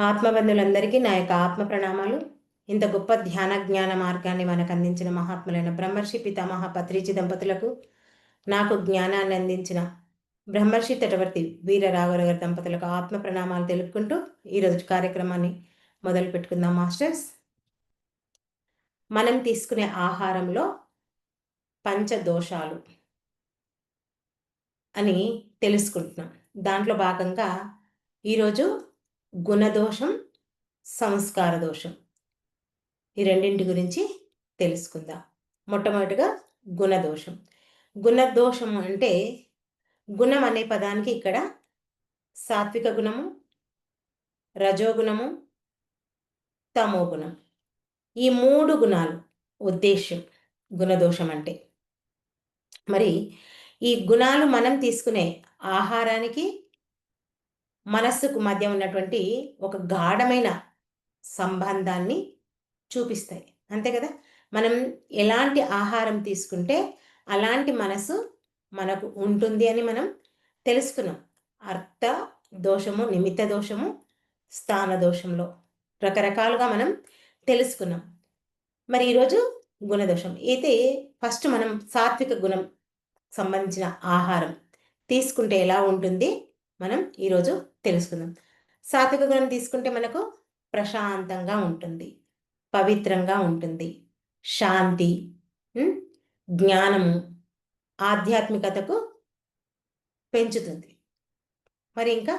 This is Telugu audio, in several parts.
ఆత్మబంధులందరికీ నా యొక్క ఆత్మ ప్రణామాలు. ఇంత గొప్ప ధ్యాన జ్ఞాన మార్గాన్ని మనకు అందించిన మహాత్ములైన బ్రహ్మర్షి పితామహ పత్రిచి దంపతులకు నాకు జ్ఞానాన్ని అందించిన బ్రహ్మర్షి తటవర్తి వీర రాఘవ దంపతులకు ఆత్మ ప్రణామాలు తెలుపుకుంటూ ఈరోజు కార్యక్రమాన్ని మొదలు పెట్టుకుందాం మాస్టర్స్. మనం తీసుకునే ఆహారంలో పంచదోషాలు అని తెలుసుకుంటున్నాం. దాంట్లో భాగంగా ఈరోజు గుణదోషం సంస్కార దోషం. ఈ రెండింటి గురించి తెలుసుకుందాం. మొట్టమొదటిగా గుణదోషం. గుణదోషం అంటే గుణం అనే పదానికి ఇక్కడ సాత్విక గుణము రజోగుణము తమోగుణం. ఈ మూడు గుణాలు ఉద్దేశ్యం గుణదోషం అంటే. మరి ఈ గుణాలు మనం తీసుకునే ఆహారానికి మనస్సుకు మధ్య ఉన్నటువంటి ఒక గాఢమైన సంబంధాన్ని చూపిస్తాయి. అంతే కదా? మనం ఎలాంటి ఆహారం తీసుకుంటే అలాంటి మనసు మనకు ఉంటుంది అని మనం తెలుసుకున్నాం. అర్థ దోషము నిమిత్త దోషము స్థాన దోషంలో రకరకాలుగా మనం తెలుసుకున్నాం. మరి ఈరోజు గుణదోషం. అయితే ఫస్ట్ మనం సాత్విక గుణం సంబంధించిన ఆహారం తీసుకుంటే ఎలా ఉంటుంది? మనం ఈరోజు తెలుసుకుందాం. సాత్విక గుణం తీసుకుంటే మనకు ప్రశాంతంగా ఉంటుంది పవిత్రంగా ఉంటుంది. శాంతి జ్ఞానము ఆధ్యాత్మికతకు పెంచుతుంది. మరి ఇంకా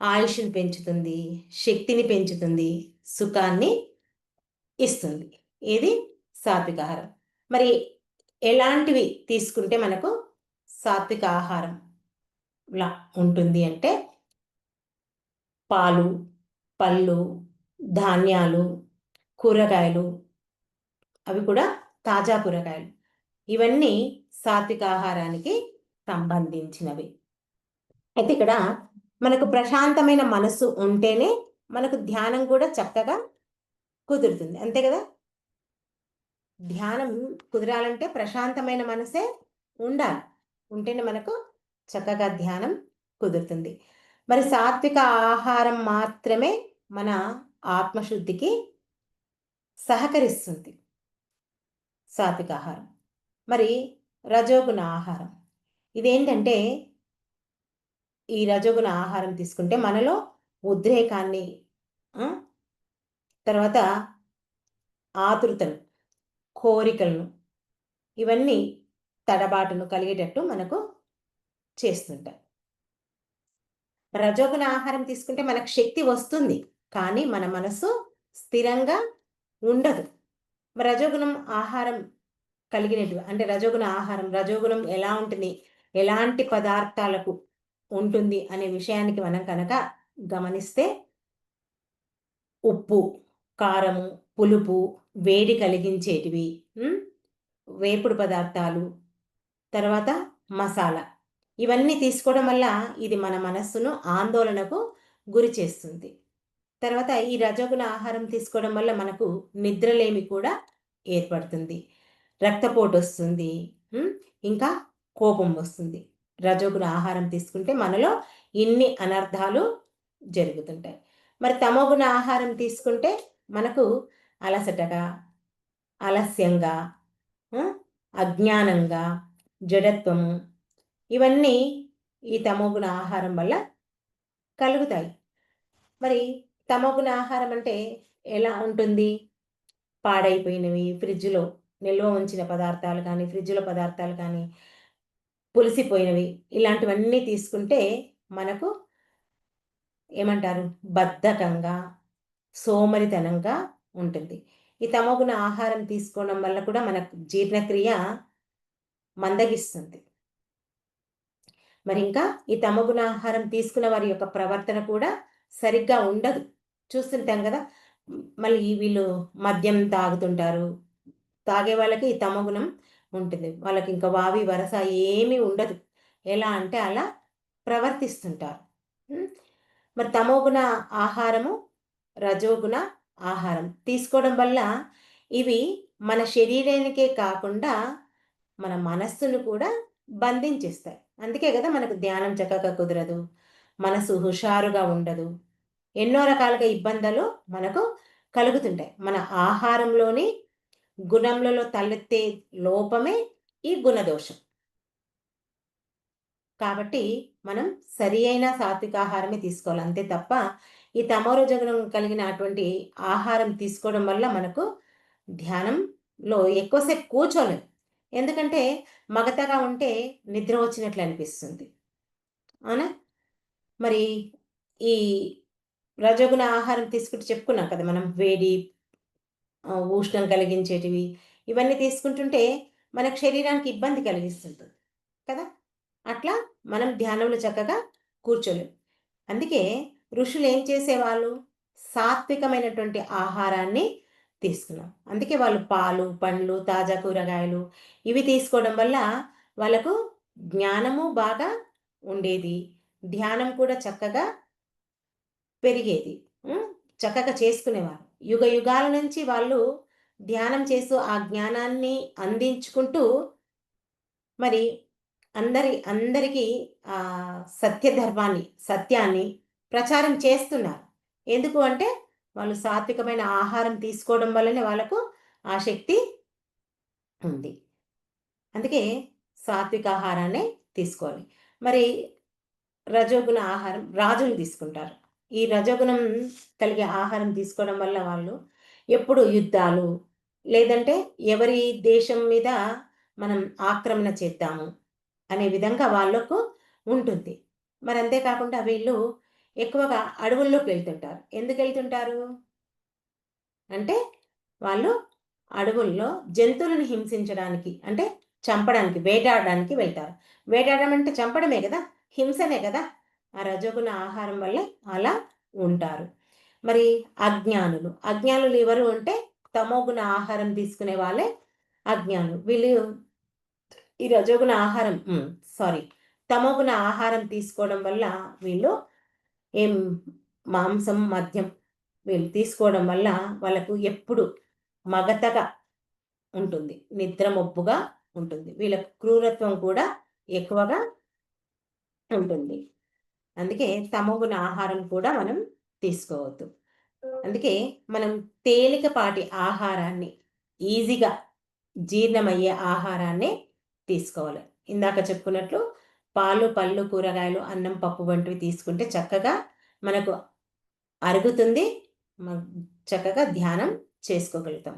ఆయుష్ని పెంచుతుంది శక్తిని పెంచుతుంది సుఖాన్ని ఇస్తుంది. ఇది సాత్విక ఆహారం మరి ఎలాంటివి తీసుకుంటే మనకు సాత్విక ఆహారం లా ఉంటుంది అంటే పాలు పళ్ళు ధాన్యాలు కూరగాయలు అవి కూడా తాజా కూరగాయలు. ఇవన్నీ సాత్విక ఆహారానికి సంబంధించినవి. అయితే ఇక్కడ మనకు ప్రశాంతమైన మనసు ఉంటేనే మనకు ధ్యానం కూడా చక్కగా కుదురుతుంది. అంతే కదా? ధ్యానం కుదరాలంటే ప్రశాంతమైన మనసే ఉండాలి. ఉంటేనే మనకు చక్కగా ధ్యానం కుదురుతుంది. మరి సాత్విక ఆహారం మాత్రమే మన ఆత్మశుద్ధికి సహకరిస్తుంది. సాత్విక ఆహారం. మరి రజోగుణ ఆహారం. ఇదేంటంటే ఈ రజోగుణ ఆహారం తీసుకుంటే మనలో ఉద్రేకాన్ని తర్వాత ఆతృతను కోరికలను ఇవన్నీ తడబాటును కలిగేటట్టు మనకు చేస్తుంటారు రజోగుణ ఆహారం తీసుకుంటే మనకు శక్తి వస్తుంది కానీ మన మనసు స్థిరంగా ఉండదు. రజోగుణం ఆహారం కలిగినట్టు అంటే రజోగుణ ఆహారం రజోగుణం ఎలా ఉంటుంది ఎలాంటి పదార్థాలకు ఉంటుంది అనే విషయానికి మనం కనుక గమనిస్తే ఉప్పు కారము పులుపు వేడి కలిగించేటివి వేపుడు పదార్థాలు తర్వాత మసాలా. ఇవన్నీ తీసుకోవడం వల్ల ఇది మన మనస్సును ఆందోళనకు గురి చేస్తుంది. తర్వాత ఈ రజగుణ ఆహారం తీసుకోవడం వల్ల మనకు నిద్రలేమి కూడా ఏర్పడుతుంది. రక్తపోటు వస్తుంది ఇంకా కోపం వస్తుంది. రజోగుణ ఆహారం తీసుకుంటే మనలో ఇన్ని అనర్థాలు జరుగుతుంటాయి. మరి తమోగుణ ఆహారం తీసుకుంటే మనకు అలసటగా ఆలస్యంగా అజ్ఞానంగా జడత్వము ఇవన్నీ ఈ తమోగుణ ఆహారం వల్ల కలుగుతాయి. మరి తమోగుణ ఆహారం అంటే ఎలా ఉంటుంది? పాడైపోయినవి ఫ్రిడ్జ్లో నిల్వ ఉంచిన పదార్థాలు కానీ ఫ్రిడ్జ్లో పదార్థాలు కానీ పులిసిపోయినవి ఇలాంటివన్నీ తీసుకుంటే మనకు ఏమంటారు? బద్ధకంగా సోమరితనంగా ఉంటుంది. ఈ తమోగుణ ఆహారం తీసుకోవడం వల్ల కూడా మనకు జీర్ణక్రియ మందగిస్తుంది. మరి ఇంకా ఈ తమగుణ ఆహారం తీసుకున్న వారి యొక్క ప్రవర్తన కూడా సరిగ్గా ఉండదు. చూస్తుంటాం కదా మళ్ళీ వీళ్ళు మద్యం తాగుతుంటారు. తాగే వాళ్ళకి ఈ తమగుణం ఉంటుంది. వాళ్ళకి ఇంకా వావి వరస ఏమీ ఉండదు. ఎలా అంటే అలా ప్రవర్తిస్తుంటారు. మరి తమోగుణ ఆహారము రజోగుణ ఆహారం తీసుకోవడం వల్ల ఇవి మన శరీరానికే కాకుండా మన మనస్సును కూడా బంధించేస్తాయి. అందుకే కదా మనకు ధ్యానం చక్కగా కుదరదు. మనసు హుషారుగా ఉండదు. ఎన్నో రకాలుగా ఇబ్బందులు మనకు కలుగుతుంటాయి. మన ఆహారంలోని గుణములలో తలెత్తే లోపమే ఈ గుణదోషం. కాబట్టి మనం సరి అయిన సాత్విక ఆహారమే తీసుకోవాలి. అంతే తప్ప ఈ తమోరజగుణం కలిగిన అటువంటి ఆహారం తీసుకోవడం వల్ల మనకు ధ్యానంలో ఎక్కువసేపు కూర్చోలేం. ఎందుకంటే మగతగా ఉంటే నిద్ర వచ్చినట్లు అనిపిస్తుంది. అవునా? మరి ఈ రజగుణ ఆహారం తీసుకుంటూ చెప్పుకున్నాం కదా మనం వేడి ఉష్ణం కలిగించేటివి ఇవన్నీ తీసుకుంటుంటే మనకు శరీరానికి ఇబ్బంది కలిగిస్తుంది కదా? అట్లా మనం ధ్యానంలో చక్కగా కూర్చోలేం. అందుకే ఋషులు ఏం చేసేవాళ్ళు? సాత్వికమైనటువంటి ఆహారాన్ని తీసుకున్నాం. అందుకే వాళ్ళు పాలు పండ్లు తాజా కూరగాయలు ఇవి తీసుకోవడం వల్ల వాళ్ళకు జ్ఞానము బాగా ఉండేది. ధ్యానం కూడా చక్కగా పెరిగేది. చక్కగా చేసుకునేవారు. యుగ యుగాల నుంచి వాళ్ళు ధ్యానం చేస్తూ ఆ జ్ఞానాన్ని అందించుకుంటూ మరి అందరి అందరికీ ఆ సత్య ధర్మాన్ని సత్యాన్ని ప్రచారం చేస్తున్నారు. ఎందుకు అంటే వాళ్ళు సాత్వికమైన ఆహారం తీసుకోవడం వల్లనే వాళ్ళకు ఆ శక్తి ఉంది. అందుకే సాత్విక ఆహారాన్ని తీసుకోవాలి. మరి రజోగుణ ఆహారం రాజులు తీసుకుంటారు. ఈ రజోగుణం కలిగే ఆహారం తీసుకోవడం వల్ల వాళ్ళు ఎప్పుడు యుద్ధాలు లేదంటే ఎవరి దేశం మీద మనం ఆక్రమణ చేద్దాము అనే విధంగా వాళ్ళకు ఉంటుంది. మరి అంతేకాకుండా వీళ్ళు ఎక్కువగా అడవుల్లోకి వెళ్తుంటారు. ఎందుకు వెళ్తుంటారు? అంటే వాళ్ళు అడవుల్లో జంతువులను హింసించడానికి అంటే చంపడానికి వేటాడడానికి వెళ్తారు. వేటాడడం అంటే చంపడమే కదా? హింసనే కదా? ఆ రజోగుణ ఆహారం వల్ల అలా ఉంటారు. మరి అజ్ఞానులు అజ్ఞానులు ఎవరు అంటే తమోగుణ ఆహారం తీసుకునే వాళ్ళే అజ్ఞానులు. వీళ్ళు ఈ రజోగుణ ఆహారం సారీ తమోగుణ ఆహారం తీసుకోవడం వల్ల వీళ్ళు ఏం మాంసం మద్యం వీళ్ళు తీసుకోవడం వల్ల వాళ్ళకు ఎప్పుడు మగతగా ఉంటుంది నిద్ర మొబ్బుగా ఉంటుంది. వీళ్ళ క్రూరత్వం కూడా ఎక్కువగా ఉంటుంది. అందుకే తమగున ఆహారం కూడా మనం తీసుకోవద్దు. అందుకే మనం తేలికపాటి ఆహారాన్ని ఈజీగా జీర్ణమయ్యే ఆహారాన్ని తీసుకోవాలి. ఇందాక చెప్పుకున్నట్లు పాలు పళ్ళు కూరగాయలు అన్నం పప్పు వంటివి తీసుకుంటే చక్కగా మనకు అరుగుతుంది. చక్కగా ధ్యానం చేసుకోగలుగుతాం.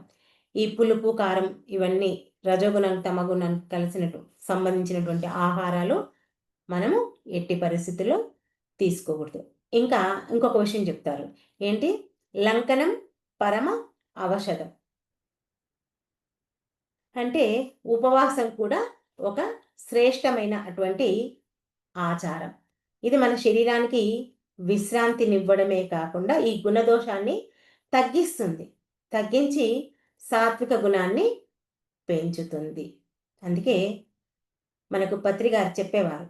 ఈ పులుపు కారం ఇవన్నీ రజోగుణం తమగుణం కలిసినట్టు సంబంధించినటువంటి ఆహారాలు మనము ఎట్టి పరిస్థితుల్లో తీసుకోకూడదు. ఇంకా ఇంకొక విషయం చెప్తారు ఏంటి? లంకనం పరమ అవషధం అంటే ఉపవాసం కూడా ఒక శ్రేష్టమైన అటువంటి ఆచారం. ఇది మన శరీరానికి విశ్రాంతినివ్వడమే కాకుండా ఈ గుణదోషాన్ని తగ్గిస్తుంది. తగ్గించి సాత్విక గుణాన్ని పెంచుతుంది. అందుకే మనకు పత్రికారు చెప్పేవారు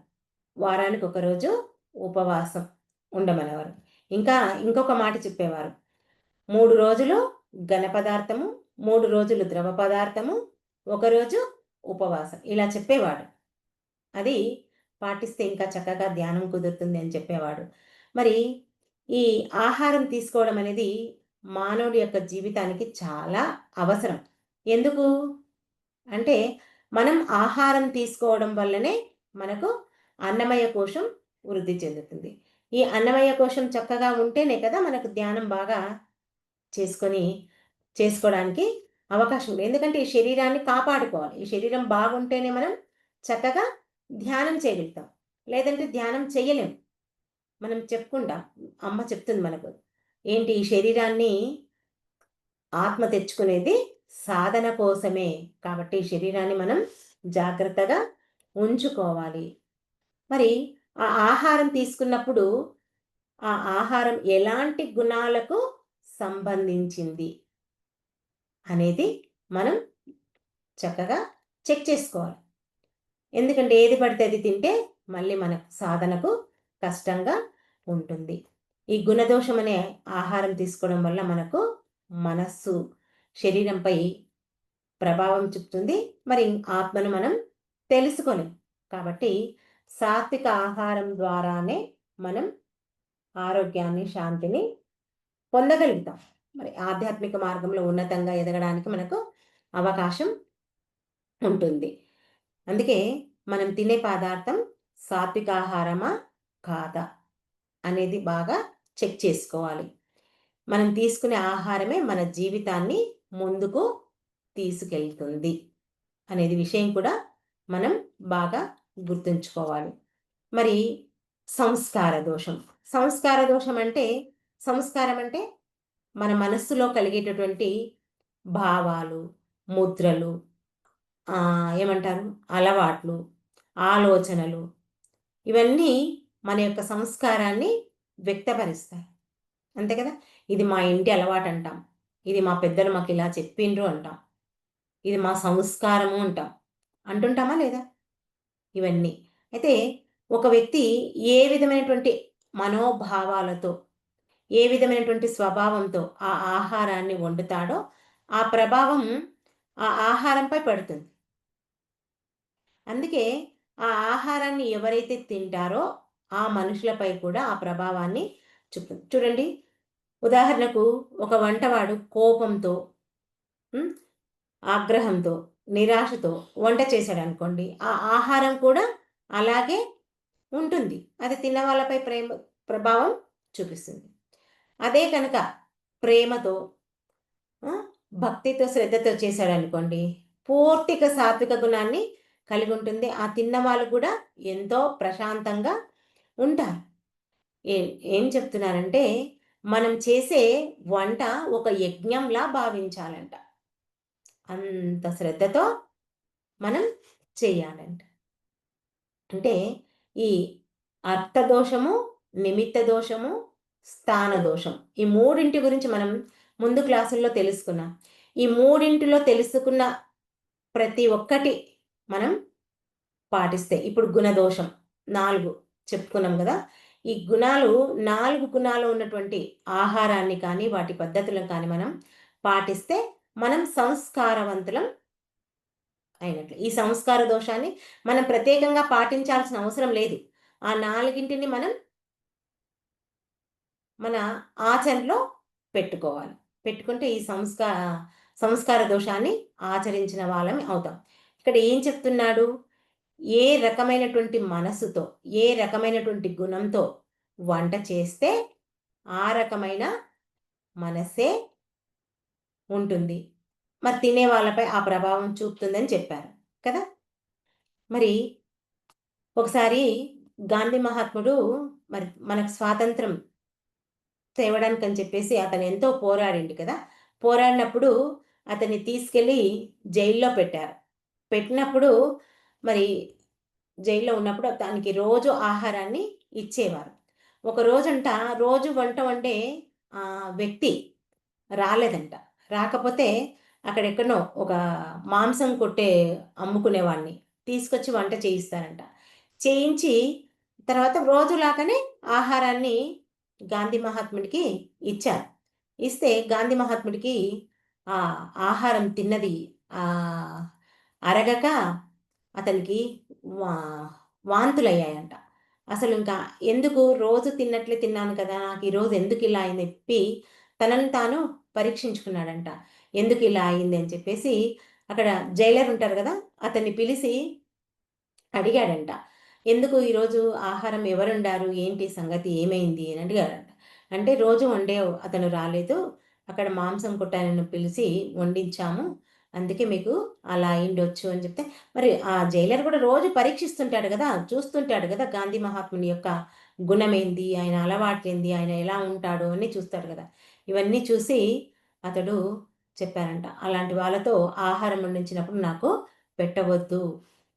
వారానికి ఒకరోజు ఉపవాసం ఉండమనేవారు. ఇంకా ఇంకొక మాట చెప్పేవారు మూడు రోజులు ఘన పదార్థము మూడు రోజులు ద్రవ పదార్థము ఒకరోజు ఉపవాసం. ఇలా చెప్పేవాడు. అది పాటిస్తే ఇంకా చక్కగా ధ్యానం కుదురుతుంది అని చెప్పేవాడు. మరి ఈ ఆహారం తీసుకోవడం అనేది మానవుడి యొక్క జీవితానికి చాలా అవసరం. ఎందుకు? అంటే మనం ఆహారం తీసుకోవడం వల్లనే మనకు అన్నమయ కోశం వృద్ధి చెందుతుంది. ఈ అన్నమయ కోశం చక్కగా ఉంటేనే కదా మనకు ధ్యానం బాగా చేసుకొని చేసుకోవడానికి అవకాశం ఉంది ఎందుకంటే ఈ శరీరాన్ని కాపాడుకోవాలి. ఈ శరీరం బాగుంటేనే మనం చక్కగా ధ్యానం చేయగలుగుతాం. లేదంటే ధ్యానం చేయలేం. మనం చెప్పుకుంటాం అమ్మ చెప్తుంది మనకు ఏంటి ఈ శరీరాన్ని ఆత్మ తెచ్చుకునేది సాధన కోసమే. కాబట్టి ఈ శరీరాన్ని మనం జాగ్రత్తగా ఉంచుకోవాలి. మరి ఆ ఆహారం తీసుకున్నప్పుడు ఆ ఆహారం ఎలాంటి గుణాలకు సంబంధించింది అనేది మనం చక్కగా చెక్ చేసుకోవాలి. ఎందుకంటే ఏది పడితే అది తింటే మళ్ళీ మన సాధనకు కష్టంగా ఉంటుంది. ఈ గుణదోషం అనే ఆహారం తీసుకోవడం వల్ల మనకు మనస్సు శరీరంపై ప్రభావం చూపుతుంది. మరి ఆత్మను మనం తెలుసుకోలేం. కాబట్టి సాత్విక ఆహారం ద్వారానే మనం ఆరోగ్యాన్ని శాంతిని పొందగలుగుతాం. మరి ఆధ్యాత్మిక మార్గంలో ఉన్నతంగా ఎదగడానికి మనకు అవకాశం ఉంటుంది. అందుకే మనం తినే పదార్థం సాత్విక ఆహారమా కాదా అనేది బాగా చెక్ చేసుకోవాలి. మనం తీసుకునే ఆహారమే మన జీవితాన్ని ముందుకు తీసుకెళ్తుంది అనేది విషయం కూడా మనం బాగా గుర్తుంచుకోవాలి. మరి సంస్కార దోషం. సంస్కార దోషం అంటే సంస్కారం అంటే మన మనస్సులో కలిగేటటువంటి భావాలు ముద్రలు ఏమంటారు? అలవాట్లు ఆలోచనలు ఇవన్నీ మన యొక్క సంస్కారాన్ని వ్యక్తపరుస్తాయి. అంతే కదా? ఇది మా ఇంటి అలవాటు అంటాం. ఇది మా పెద్దలు మాకు ఇలా చెప్పిండ్రు అంటాం. ఇది మా సంస్కారము అంటాం. అంటుంటామా లేదా? ఇవన్నీ. అయితే ఒక వ్యక్తి ఏ విధమైనటువంటి మనోభావాలతో ఏ విధమైనటువంటి స్వభావంతో ఆ ఆహారాన్ని వండుతాడో ఆ ప్రభావం ఆ ఆహారంపై పడుతుంది. అందుకే ఆ ఆహారాన్ని ఎవరైతే తింటారో ఆ మనుషులపై కూడా ఆ ప్రభావాన్ని చూపు చూడండి ఉదాహరణకు ఒక వంటవాడు కోపంతో ఆగ్రహంతో నిరాశతో వంట చేశాడు అనుకోండి ఆ ఆహారం కూడా అలాగే ఉంటుంది. అది తిన్న వాళ్ళపై ప్రేమ ప్రభావం చూపిస్తుంది. అదే కనుక ప్రేమతో భక్తితో శ్రద్ధతో చేశాడు అనుకోండి పూర్తిగా సాత్విక గుణాన్ని కలిగి ఉంటుంది ఆ తిన్నవాళ్ళు కూడా ఎంతో ప్రశాంతంగా ఉంటారు. ఏ ఏం చెప్తున్నారంటే మనం చేసే వంట ఒక యజ్ఞంలా భావించాలంట. అంత శ్రద్ధతో మనం చేయాలంట. అంటే ఈ అర్థదోషము నిమిత్త దోషము స్థాన దోషం ఈ మూడింటి గురించి మనం ముందు క్లాసుల్లో తెలుసుకున్నాం. ఈ మూడింటిలో తెలుసుకున్న ప్రతి ఒక్కటి మనం పాటిస్తే. ఇప్పుడు గుణదోషం నాలుగు చెప్పుకున్నాం కదా. ఈ గుణాలు నాలుగు గుణాలు ఉన్నటువంటి ఆహారాన్ని కానీ వాటి పద్ధతులను కానీ మనం పాటిస్తే మనం సంస్కారవంతులం అయినట్లు. ఈ సంస్కార దోషాన్ని మనం ప్రత్యేకంగా పాటించాల్సిన అవసరం లేదు. ఆ నాలుగింటిని మనం మన ఆచరణలో పెట్టుకోవాలి. పెట్టుకుంటే ఈ సంస్కార సంస్కార దోషాన్ని ఆచరించిన వాళ్ళం అవుతాం. ఇక్కడ ఏం చెప్తున్నాడు? ఏ రకమైనటువంటి మనసుతో ఏ రకమైనటువంటి గుణంతో వంట చేస్తే ఆ రకమైన మనసే ఉంటుంది. మరి తినే వాళ్ళపై ఆ ప్రభావం చూపుతుందని చెప్పారు కదా? మరి ఒకసారి గాంధీ మహాత్ముడు మరి మనకు స్వాతంత్రం తేవడానికి అని చెప్పేసి అతను ఎంతో పోరాడిండు కదా? పోరాడినప్పుడు అతన్ని తీసుకెళ్ళి జైల్లో పెట్టారు. పెట్టినప్పుడు మరి జైల్లో ఉన్నప్పుడు దానికి రోజు ఆహారాన్ని ఇచ్చేవారు. ఒక రోజంట రోజు వంట వండే వ్యక్తి రాలేదంట. రాకపోతే అక్కడెక్కడో ఒక మాంసం కొట్టే అమ్ముకునేవాడిని. తీసుకొచ్చి వంట చేయిస్తారంట. చేయించి తర్వాత రోజులాగానే ఆహారాన్ని గాంధీ మహాత్ముడికి ఇచ్చారు. ఇస్తే గాంధీ మహాత్ముడికి ఆ ఆహారం తిన్నది అరగక అతనికి వా వాంతులయ్యాయంట. అసలు ఇంకా ఎందుకు? రోజు తిన్నట్లే తిన్నాను కదా నాకు ఈరోజు ఎందుకు ఇలా అయింది చెప్పి తనని తాను పరీక్షించుకున్నాడంట. ఎందుకు ఇలా అయింది అని చెప్పేసి అక్కడ జైలర్ ఉంటారు కదా అతన్ని పిలిచి అడిగాడంట. ఎందుకు ఈరోజు ఆహారం ఎవరుండారు? ఏంటి సంగతి? ఏమైంది? అని అడిగాడంట. అంటే రోజు వండే అతను రాలేదు. అక్కడ మాంసం కొట్టాలను పిలిచి వండించాము. అందుకే మీకు అలా అయిండొచ్చు అని చెప్తే మరి ఆ జైలర్ కూడా రోజు పరీక్షిస్తుంటాడు కదా చూస్తుంటాడు కదా గాంధీ మహాత్ముని యొక్క గుణమేంది ఆయన అలవాటేంది ఆయన ఎలా ఉంటాడు అని చూస్తాడు కదా. ఇవన్నీ చూసి అతడు చెప్పారంట అలాంటి వాళ్ళతో ఆహారం వండించినప్పుడు నాకు పెట్టవద్దు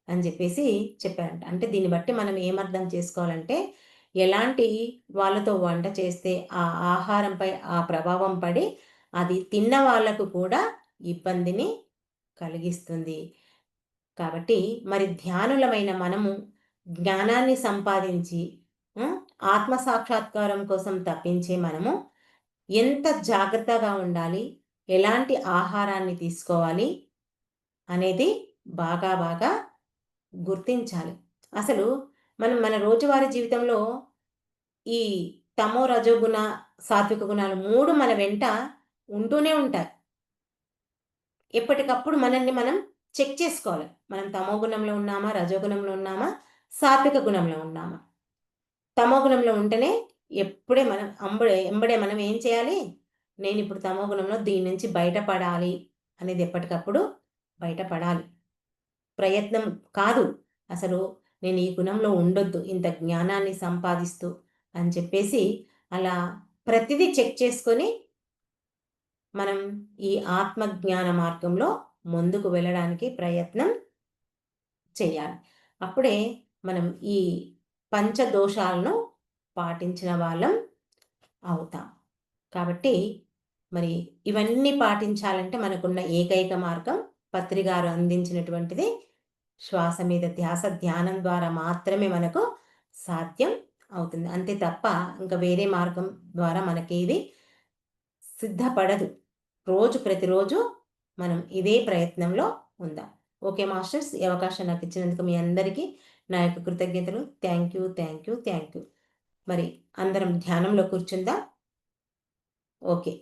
అని చెప్పేసి చెప్పారంట. అంటే దీన్ని బట్టి మనం ఏమర్థం చేసుకోవాలంటే ఎలాంటి వాళ్ళతో వంట చేస్తే ఆ ఆహారంపై ఆ ప్రభావం పడి అది తిన్న వాళ్ళకు కూడా ఇబ్బందిని కలిగిస్తుంది. కాబట్టి మరి ధ్యానులమైన మనము జ్ఞానాన్ని సంపాదించి ఆత్మ సాక్షాత్కారం కోసం తప్పించే మనము ఎంత జాగ్రత్తగా ఉండాలి? ఎలాంటి ఆహారాన్ని తీసుకోవాలి? అనేది బాగా బాగా గుర్తించాలి. అసలు మనం మన రోజువారీ జీవితంలో ఈ తమో రజోగుణ సాత్విక గుణాలు మూడు మన వెంట ఉంటూనే ఉంటాయి. ఎప్పటికప్పుడు మనల్ని మనం చెక్ చేసుకోవాలి. మనం తమో గుణంలో ఉన్నామా? రజోగుణంలో ఉన్నామా? సాత్విక గుణంలో ఉన్నామా? తమో గుణంలో ఉంటేనే ఎప్పుడే మనం అంబడే ఎంబడే మనం ఏం చేయాలి? నేను ఇప్పుడు తమో గుణంలో దీని నుంచి బయటపడాలి అనేది ఎప్పటికప్పుడు బయటపడాలి. ప్రయత్నం కాదు. అసలు నేను ఈ గుణంలో ఉండొద్దు ఇంత జ్ఞానాన్ని సంపాదిస్తూ అని చెప్పేసి అలా ప్రతిదీ చెక్ చేసుకొని మనం ఈ ఆత్మజ్ఞాన మార్గంలో ముందుకు వెళ్ళడానికి ప్రయత్నం చేయాలి. అప్పుడే మనం ఈ పంచదోషాలను పాటించిన వాళ్ళం అవుతాం. కాబట్టి మరి ఇవన్నీ పాటించాలంటే మనకున్న ఏకైక మార్గం పత్రిగారు అందించినటువంటిది శ్వాస మీద ధ్యాస ధ్యానం ద్వారా మాత్రమే మనకు సాధ్యం అవుతుంది. అంతే తప్ప ఇంకా వేరే మార్గం ద్వారా మనకి ఇది సిద్ధపడదు. రోజు ప్రతిరోజు మనం ఇదే ప్రయత్నంలో ఉందాం. ఓకే మాస్టర్స్ ఈ అవకాశం నాకు ఇచ్చినందుకు మీ అందరికీ నా యొక్క కృతజ్ఞతలు. Thank you thank you thank you. మరి అందరం ధ్యానంలో కూర్చుందా. ఓకే.